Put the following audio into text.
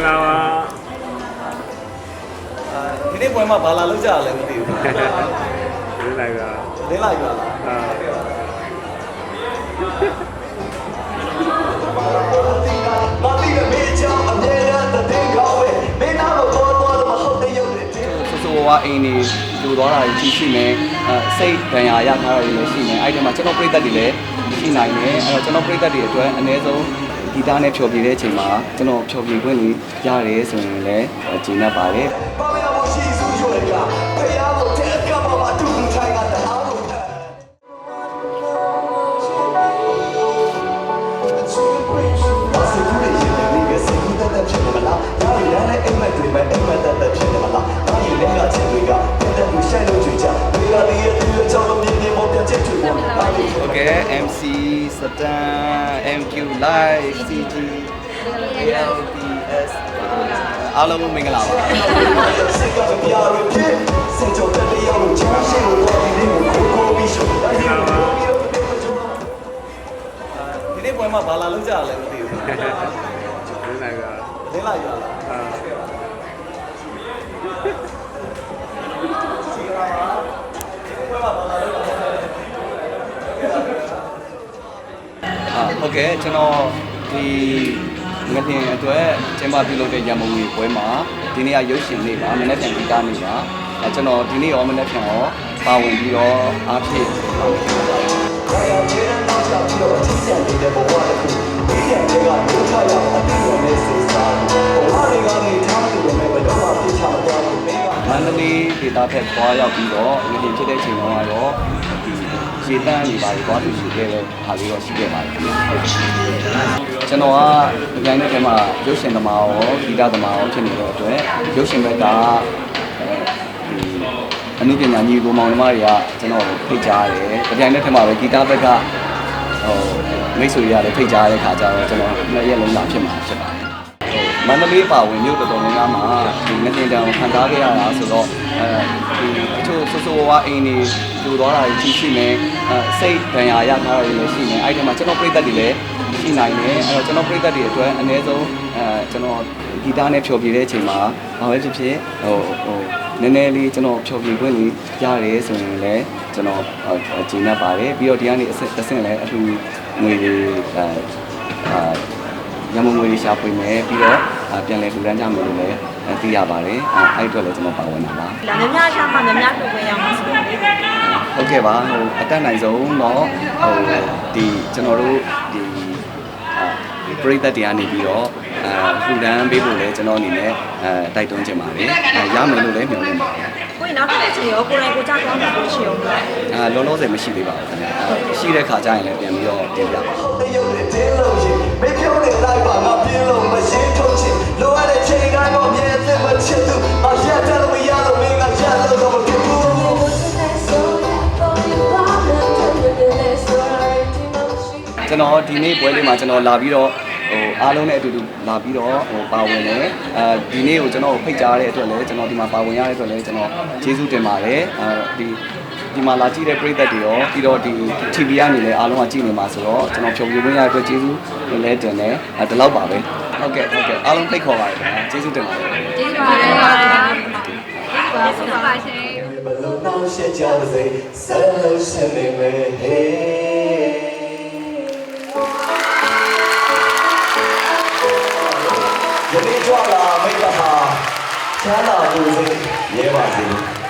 ္ဂလာပါဒီနေ့ပွဲမှာဘာလာလောက်ကြရလဲမသိဘူးဒီလိုက်ကလင်းလာယူလာလားအာမာတီရဲ့မေချောင်းအမြဲတမ်းတဲ့ကောင်းပဲမင်းသားကိုပေါ်ပေါ်မဟုတ်တဲ့ရုပ်နဲ့ဆိုဆိုဝါးအိမ်နေလူသွားတာကြီးရှိမယ်အဲစိတ်ဒဏ်ရာရထားတာတွေလည်းရှိမယ်အဲ့ဒီမှာကျွန်တော်ပြိသက်တွေလည်းရှိနိုင်တယ်အဲ့တော့ကျွန်တော်ပြိသက်တွေအတွက်အနည်းဆုံး ဂီတနဲ့ဖြောပြတဲ့အချိန်မှာကျွန်တော်ဖြောပြခွင့်လေးရတယ်ဆိုရင်လည်းကျေနပ်ပါတယ် Satan MQ Live CG LDS အားလုံးမင်္ဂလာပါစိတ်ကပြားရဖြစ်စင်ကြတဲ့လျောက်လို့ချမ်းရှိလို့တော့ဒီလေးကိုခိုးခိုးပြီးရှုပ်ဒါရီကိုပြီးတော့တဲ့မချုံဒီနေ့ပွဲမှာဘာလာလောက်ကြရလဲမသိဘူးဒီလိုက်ကလင်းလာယူလာလား အာ အာ ဟုတ်ကဲ့ကျွန်တော်ဒီငတင်အတွက်ကျင်းပပြုလုပ်တဲ့ရမုံကြီးပွဲမှာဒီနေ့ကရုပ်ရှင်နေ့ပါမနေ့ပြန်ဂီတနေ့ပါအဲကျွန်တော်ဒီနေ့ရောမနေ့ပြန်ရောပါဝင်ပြီးတော့အားဖြည့်ပါမယ်ဘာသာခြေတန်းတော့ကြောက်ပြီးတော့ထိစံနေတဲ့ဘဝတစ်ခုဒီရဲ့တွေကဒုက္ခရောက်အတိအကျနဲ့စိတ်စားဘဝတွေကနေထားသူတွေပဲဘယ်တော့မှပြစ်ချမသွားဘူးမင်းကမန္တလေးဒေသဖက်သွားရောက်ပြီးတော့ငတင်ဖြစ်တဲ့အချိန်တုန်းကတော့ဒီ ရေတန်းနေပါလေသွားသူရှိခဲ့တဲ့ဟာလေးတော့ရှိခဲ့ပါတယ်ခင်ဗျကျွန်တော်ကအကြိုင်တဲ့ထဲမှာရုပ်ရှင်သမားရောဂီတသမားရောဖြစ်နေတဲ့အတွက်ရုပ်ရှင်ဘက်ကအဲဒီအနုပညာညီကိုမောင်နှမတွေကကျွန်တော်ကိုဖိတ်ကြားတယ်။ကြိုင်တဲ့ထဲမှာပဲဂီတဘက်ကဟိုမိတ်ဆွေတွေကလည်းဖိတ်ကြားတဲ့ခါကျတော့ကျွန်တော်နှစ်ရက်လုံးလာဖြစ်မှာဖြစ်ပါတယ်။ မန္တလေးပါဝင်မြို့တော်တော်များများမှာဒီငတင်တန်ကိုခံစားခဲ့ရတာဆိုတော့အဲဒီအချို့ဆိုးဆိုးဝါးဝါအိမ်နေလူသွားတာကြီးရှိမယ်အဲစိတ်ဒဏ်ရာရထားတာတွေလည်းရှိမယ်အဲ့ဒီမှာကျွန်တော်ပြိသက်တွေလည်းရှိနိုင်တယ်အဲ့တော့ကျွန်တော်ပြိသက်တွေအတွက်အနည်းဆုံးအဲကျွန်တော်ဂီတနဲ့ဖြောပြတဲ့အချိန်မှာဘာပဲဖြစ်ဖြစ်ဟိုဟိုနည်းနည်းလေးကျွန်တော်ဖြောပြခွင့်လေးရတယ်ဆိုရင်လည်းကျွန်တော်ဂျင်းနေပါတယ်ပြီးတော့ဒီကနေအဆင့်အဆင့်လည်းအထူးငွေတွေအဲအာ ရမုံငွေတွေရှာဖွေမယ်ပြီးတော့အာပြန်လည်ထူထမ်းကြမယ်လို့လည်းအဲသိရပါတယ်အဲအဲ့အတွက်လည်းကျွန်တော်ပါဝင်တာပါဒါများများရှာမှများများထုတ်ခွင့်ရမှာဆိုတော့လေဟုတ်ကဲ့ပါဟိုအတက်နိုင်ဆုံးတော့ဟိုဒီကျွန်တော်တို့ဒီအာပရိသတ်တွေကနေပြီးတော့အဲထူထမ်းပေးဖို့လည်းကျွန်တော်အနေနဲ့အဲတိုက်တွန်းချင်ပါတယ်အဲရမယ်လို့လည်းမျှော်လင့်ပါတယ်ကို ရင်နောက်တစ်ချိန်ရောကိုယ်တိုင်ကိုကြောက်ကောင်းတာရှိအောင်လားအဲလောလောဆယ်မရှိသေးပါဘူးခင်ဗျာအဲရှိတဲ့ခါကျရင်လည်းပြန်ပြီးတော့တင်ပြပါဟုတ်တဲ့ရုပ်နဲ့တင်းလို့ရင်မင်းပြောနေလိုက်ပါငါပြင်းလို့မရှင်းထုတ်ချင်လိုအပ်တဲ့ချိန်တိုင်းပေါ်မြဲတဲ့မချစ်သူအရက်တယ်လို့ရလို့မင်းကရက်လို့တော့မဖြစ်ဘူး ကျွန်တော်ဒီနေ့ပွဲလေးမှာကျွန်တော်လာပြီးတော့ဟို အားလုံးနဲ့အတူတူလာပြီးတော့ဟိုပါဝင်တယ်အဲဒီနေ့ကိုကျွန်တော်ဖိတ်ကြားတဲ့အတွက်လည်းကျွန်တော်ဒီမှာပါဝင်ရတဲ့အတွက်လည်းကျွန်တော်ကျေးဇူးတင်ပါတယ်အဲဒီဒီမှာလာကြည့်တဲ့ပရိသတ်တွေရောပြီးတော့ဒီ TV ကနေလည်းအားလုံးကကြည့်နေမှာဆိုတော့ကျွန်တော်ဖြောပြခွင့်ရတဲ့အတွက်ကျေးဇူးလည်းတင်တယ်အဲဒီလောက်ပါပဲဟုတ်ကဲ့ဟုတ်ကဲ့အားလုံးဖိတ်ခေါ်ပါတယ်ခင်ဗျာကျေးဇူးတင်ပါတယ်ကျေးဇူးပါတယ်ပါကျေးဇူးပါရှင်ဘလုံးတော့ရှက်ကြပါစေဆယ်လို့ရှင်နေမယ် 天哪，就是野马军。